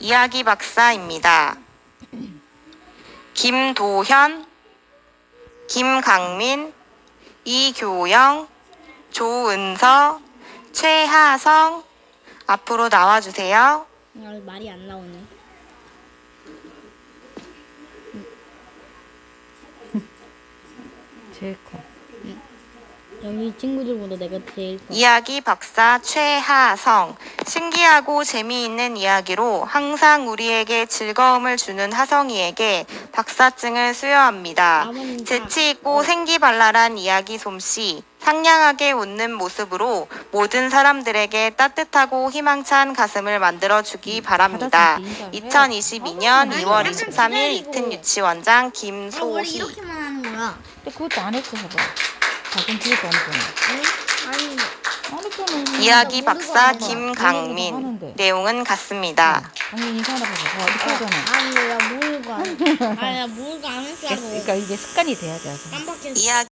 이야기 박사입니다. 김도현, 김강민, 이교영, 조은서, 최하성 앞으로 나와주세요. 아, 말이 안 나오네. 제일 커. 여기 친구들보다 내가 제일 커. 이야기 박사 최하성. 신기하고 재미있는 이야기로 항상 우리에게 즐거움을 주는 하성이에게 박사증을 수여합니다. 아버님 다- 재치 있고 생기발랄한 이야기 솜씨, 상냥하게 웃는 모습으로 모든 사람들에게 따뜻하고 희망찬 가슴을 만들어 주기 바랍니다. 2022년 2월 23일 이튼 유치원장 김소희. 이렇게만 하는 거야. 근데 그것도 안 했어, 봐봐. 작은 안 했잖아. 아니. 이야기 박사. 김강민. 하는데. 내용은 같습니다. 강민 인사하나 봐봐. 봐, 이렇게 하잖아. 아니, 나 모르고 안 해. 아니, 나 모르고 안할줄 알고. 그러니까 이게 습관이 돼야지. 깜빡했어. 이야기